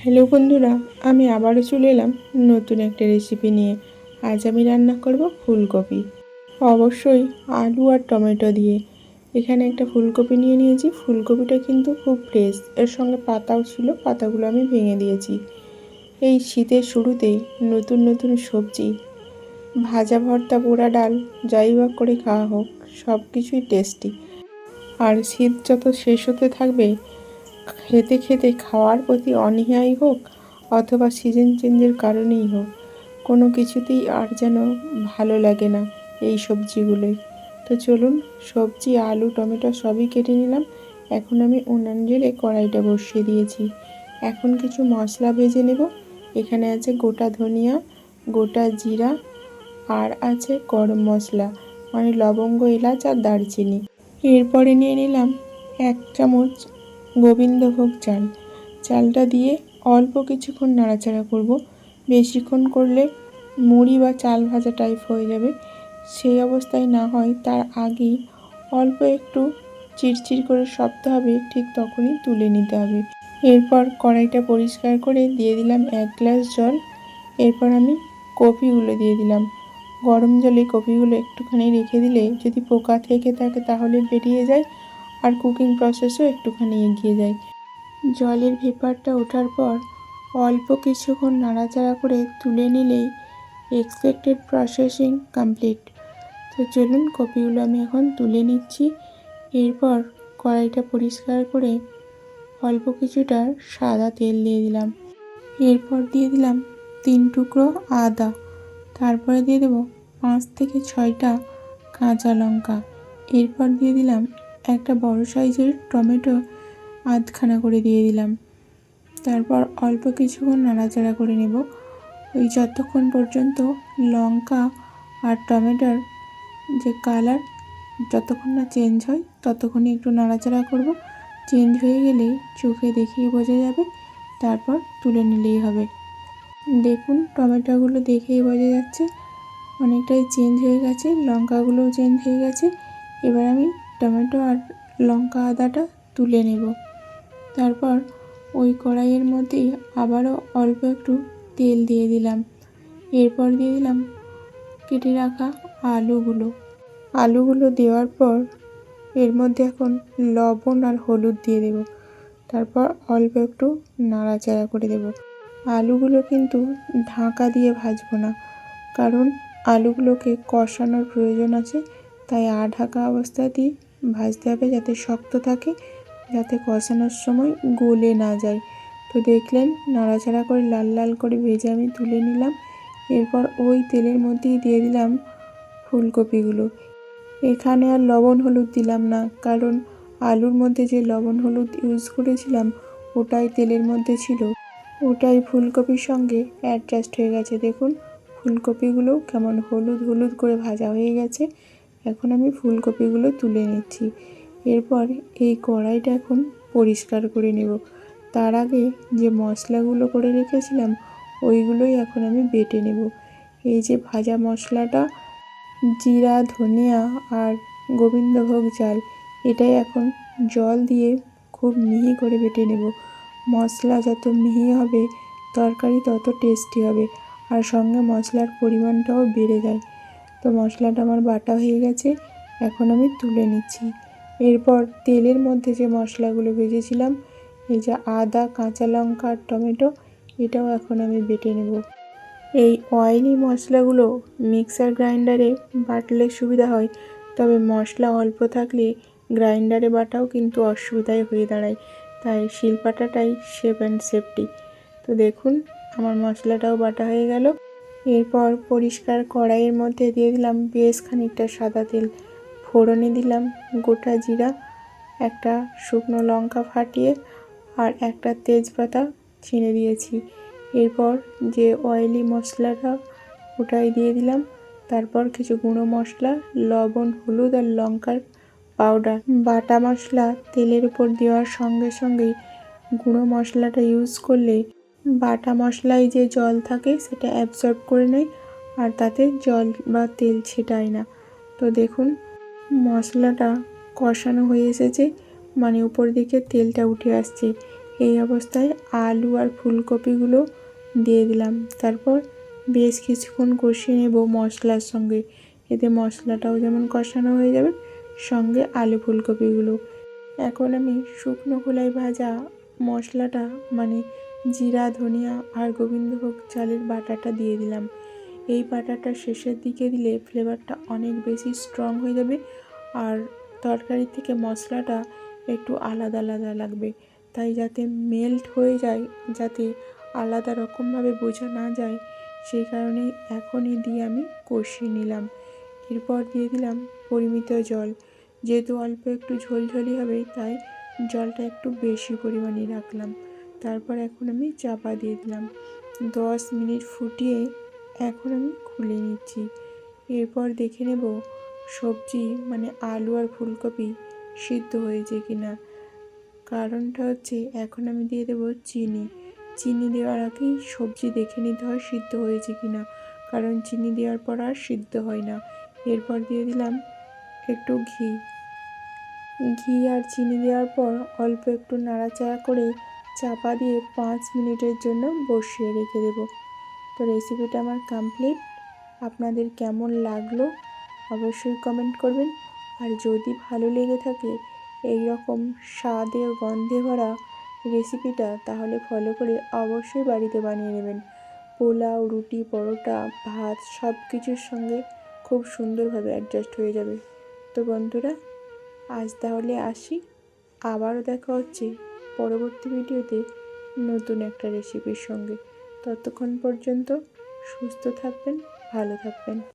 Hello বন্ধুরা, আমি আবারও চলে এলাম নতুন একটা রেসিপি নিয়ে। আজ আমি রান্না করব ফুলকপি। অবশ্যই আলু আর টমেটো দিয়ে। এখানে একটা ফুলকপি নিয়ে নিয়েছি। ফুলকপিটা কিন্তু খুব ফ্রেশ এর সঙ্গে পাতাও ছিল, পাতাগুলো আমি ভেঙে দিয়েছি। এই শীতের শুরুতেই নতুন নতুন সবজি, ভাজা ভর্তা, পোড়া ডাল, যাই বা করে খাওয়া হোক সব কিছুই টেস্টি আর শীত যত শেষ হতে থাকবে খেতে খেতে খাওয়ার প্রতি অনীহাই হোক অথবা সিজন চেঞ্জের কারণেই হোক, কোনো কিছুতেই আর যেন ভালো লাগে না এই সবজিগুলোই তো চলুন, সবজি, আলু, টমেটো সবই কেটে নিলাম। এখন আমি উনান জেলে কড়াইটা বসিয়ে দিয়েছি। এখন কিছু মশলা ভেজে নেব। এখানে আছে গোটা ধনিয়া, গোটা জিরা আর আছে গরম মশলা মানে লবঙ্গ, এলাচ আর দারচিনি। এরপরে নিয়ে নিলাম এক চামচ গোবিন্দভোগ চাল। চালটা দিয়ে অল্প কিছুক্ষণ নাড়াচাড়া করব। বেশিক্ষণ করলে মুড়ি বা চাল ভাজা টাইপ হয়ে যাবে। সেই অবস্থায় না হয় তার আগেই অল্প একটু চিরচির করে শব্দ হবে, ঠিক তখনই তুলে নিতে হবে। এরপর কড়াইটা পরিষ্কার করে দিয়ে দিলাম এক গ্লাস জল। এরপর আমি কপিগুলো দিয়ে দিলাম। গরম জলে কপিগুলো একটুখানি রেখে দিলে যদি পোকা থেকে থাকে তাহলে বেরিয়ে যায়। আর কুকিং প্রসেসও একটুখানি এগিয়ে যায়। জলের ভেপারটা ওঠার পর অল্প কিছুক্ষণ নাড়াচাড়া করে তুলে নিলেই এক্সপেক্টেড প্রসেসিং কমপ্লিট তো চলুন কপিগুলো আমি এখন তুলে নিচ্ছি। এরপর কড়াইটা পরিষ্কার করে অল্প কিছুটা সাদা তেল দিয়ে দিলাম। এরপর দিয়ে দিলাম তিন টুকরো আদা। তারপরে দিয়ে দেবো পাঁচ থেকে ছয়টা কাঁচা লঙ্কা। এরপর দিয়ে দিলাম একটা বড় সাইজের টমেটো আধখানা করে দিয়ে দিলাম। তারপর অল্প কিছুক্ষণ নাড়াচাড়া করে নেব। ওই যতক্ষণ পর্যন্ত লঙ্কা আর টমেটোর যে কালার যতক্ষণ না চেঞ্জ হয়, ততক্ষণই একটু নাড়াচাড়া করব। চেঞ্জ হয়ে গেলে চোখে দেখেই বোঝা যাবে, তারপর তুলে নিলেই হবে। দেখুন, টমেটোগুলো দেখেই বোঝা যাচ্ছে, অনেকটাই চেঞ্জ হয়ে গেছে, লঙ্কাগুলোও চেঞ্জ হয়ে গেছে। এবার আমি টমেটো আর লঙ্কা আদাটা তুলে নেব। তারপর ওই কড়াইয়ের মধ্যেই আবারও অল্প একটু তেল দিয়ে দিলাম। এরপর দিয়ে দিলাম কেটে রাখা আলুগুলো। আলুগুলো দেওয়ার পর এর মধ্যে এখন লবণ আর হলুদ দিয়ে দেব। তারপর অল্প একটু নাড়াচাড়া করে দেব। আলুগুলো কিন্তু ঢাকা দিয়ে ভাজবো না, কারণ আলুগুলোকে কষানোর প্রয়োজন আছে, তাই আ ঢাকা অবস্থাতেই ভাজতে হবে যাতে শক্ত থাকে, যাতে কষানোর সময় গলে না যায়। তো দেখলেন নাড়াচাড়া করে লাল লাল করে ভেজে আমি তুলে নিলাম। এরপর ওই তেলের মধ্যেই দিয়ে দিলাম ফুলকপিগুলো। এখানে আর লবণ হলুদ দিলাম না, কারণ আলুর মধ্যে যে লবণ হলুদ ইউজ করেছিলাম, ওটাই তেলের মধ্যে ছিল। ওটাই ফুলকপির সঙ্গে অ্যাডজাস্ট হয়ে গেছে। দেখুন, ফুলকপিগুলো কেমন হলুদ হলুদ করে ভাজা হয়ে গেছে। এখন আমি ফুলকপিগুলো তুলে নিচ্ছি। এরপর এই কড়াইটা এখন পরিষ্কার করে নেব। তার আগে যে মশলাগুলো করে রেখেছিলাম, ওইগুলোই এখন আমি বেটে নেব। এই যে ভাজা মশলাটা, জিরা, ধনিয়া আর গোবিন্দভোগ চাল, এটাই এখন জল দিয়ে খুব মিহি করে বেটে নেব। মশলা যত মিহি হবে, তরকারি তত টেস্টি হবে, আর সঙ্গে মশলার পরিমাণটাও বেড়ে যায়। তো মশলাটা আমার বাটা হয়ে গেছে, এখন আমি তুলে নিচ্ছি। এরপর তেলের মধ্যে যে মশলাগুলো ভেজেছিলাম, এই যে আদা, কাঁচা লঙ্কা আর টমেটো, এটাও এখন আমি বেটে নেব। এই অয়েলি মশলাগুলো মিক্সার গ্রাইন্ডারে বাটলে সুবিধা হয়, তবে মশলা অল্প থাকলে গ্রাইন্ডারে বাটাও কিন্তু অসুবিধায় হয়ে দাঁড়ায়, তাই শিলপাটাটাই সেফ অ্যান্ড সেফটি তো দেখুন, আমার মশলাটাও বাটা হয়ে গেল। এরপর পরিষ্কার কড়াইয়ের মধ্যে দিয়ে দিলাম বেশ খানিকটা সাদা তেল। ফোড়নে দিলাম গোটা জিরা, একটা শুকনো লঙ্কা ফাটিয়ে আর একটা তেজপাতা ছিঁড়ে দিয়েছি। এরপর যে অয়েলি মশলাটা ওটাই দিয়ে দিলাম। তারপর কিছু গুঁড়ো মশলা, লবণ, হলুদ আর লঙ্কার পাউডার। বাটা মশলা তেলের উপর দেওয়ার সঙ্গে সঙ্গেই গুঁড়ো মশলাটা ইউজ করলে বাটা মশলায় যে জল থাকে সেটা অ্যাবজর্ব করে নেয় আর তাতে জল বা তেল ছিটায় না। তো দেখুন, মশলাটা কষানো হয়ে এসেছে মানে উপর দিকে তেলটা উঠে আসছে। এই অবস্থায় আলু আর ফুলকপিগুলো দিয়ে দিলাম। তারপর বেশ কিছুক্ষণ কষিয়ে নেব মশলার সঙ্গে। এতে মশলাটাও যেমন কষানো হয়ে যাবে, সঙ্গে আলু ফুলকপিগুলো। এখন আমি শুকনো খোলায় ভাজা মশলাটা মানে জিরা, ধনিয়া আর গোবিন্দভোগ চালের বাটাটা দিয়ে দিলাম। এই বাটাটা শেষের দিকে দিলে ফ্লেভারটা অনেক বেশি স্ট্রং হয়ে যাবে আর তরকারি থেকে মশলাটা একটু আলাদা আলাদা লাগবে। তাই যাতে মেল্ট হয়ে যায়, যাতে আলাদা রকমভাবে বোঝা না যায় সেই কারণে এখনই দিয়ে আমি কষিয়ে নিলাম। এরপর দিয়ে দিলাম পরিমিত জল। যেহেতু অল্প একটু ঝোলঝলি হবে, তাই জলটা একটু বেশি পরিমাণে রাখলাম। তারপর এখন আমি চাপা দিয়ে দিলাম। দশ মিনিট ফুটিয়ে এখন আমি খুলে নিচ্ছি। এরপর দেখে নেব সবজি মানে আলু আর ফুলকপি সিদ্ধ হয়েছে কি না কারণটা হচ্ছে এখন আমি দিয়ে দেবো চিনি। চিনি দেওয়ার আগেই সবজি দেখে নিতে হয় সিদ্ধ হয়েছে কি না কারণ চিনি দেওয়ার পর আর সিদ্ধ হয় না। এরপর দিয়ে দিলাম একটু ঘি। ঘি আর চিনি দেওয়ার পর অল্প একটু নাড়াচাড়া করে চাপা দিয়ে পাঁচ মিনিটের জন্য বসিয়ে রেখে দেবো। তো রেসিপিটা আমার কমপ্লিট আপনাদের কেমন লাগল অবশ্যই কমেন্ট করবেন। আর যদি ভালো লেগে থাকে এই রকম স্বাদে গন্ধে ভরা রেসিপিটা, তাহলে ফলো করে অবশ্যই বাড়িতে বানিয়ে নেবেন। পোলাও, রুটি, পরোটা, ভাত সব কিছুর সঙ্গে খুব সুন্দরভাবে অ্যাডজাস্ট হয়ে যাবে। তো বন্ধুরা, আজ তাহলে আসি। আবারও দেখা হচ্ছে। পরবর্তী ভিডিওতে নতুন একটা রেসিপির সঙ্গে। ততক্ষণ পর্যন্ত সুস্থ থাকবেন ভালো থাকবেন।